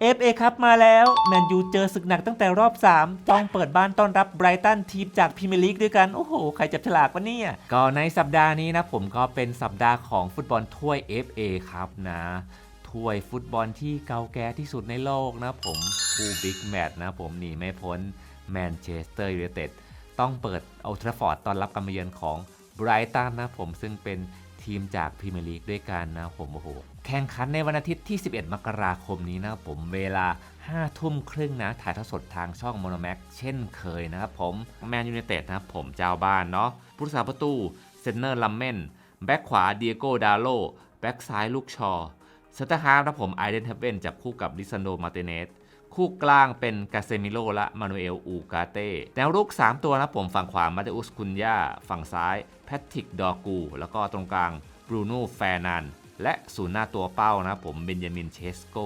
FA ครับมาแล้ว แมนยูเจอศึกหนักตั้งแต่รอบ 3 ต้องเปิดบ้านต้อนรับไบรตันทีมจากพรีเมียร์ลีกด้วยกัน โอ้โห ใครจับฉลากวะเนี่ย ก็ในสัปดาห์นี้นะผมก็เป็นสัปดาห์ของฟุตบอลถ้วย FA ครับนะถ้วยฟุตบอลที่เก่าแก่ที่สุดในโลกนะผมคู่บิ๊กแมตช์นะผมหนีไม่พ้นแมนเชสเตอร์ยูไนเต็ดต้องเปิดอัลทราฟอร์ดต้อนรับการมาเยือนของไบรตันนะผมซึ่งเป็น ทีมจากพรีเมียร์ลีกด้วยกันนะผมโอ้โหแข่งขันในวันอาทิตย์ที่ 11 มกราคมนี้นะผมเวลา 5 ทุ่มครึ่งนะ ถ่ายทอดสดทางช่องโมโนแม็กเช่นเคยนะครับผมแมนยูไนเต็ดนะครับผมเจ้าบ้านเนาะผู้รักษาประตูเซนเนอร์ลัมเมนแบ็คขวาเดียโกดาโลแบ็คซ้ายลูกชอสเตอร์ฮาร์นะผมไอเดนเทเบนจับคู่กับลิซันโดมาเตเนส คู่กลางเป็นกาเซมิโลและมานูเอลอูกาเต้แนวรุก 3 ตัวนะผมฝั่งขวามาเตอุสคุนยาฝั่งซ้ายแพทริกดอกู แล้วก็ตรงกลางบรูโน่แฟรนันและศูนย์หน้าตัวเป้านะผมเบนยามินเชสโก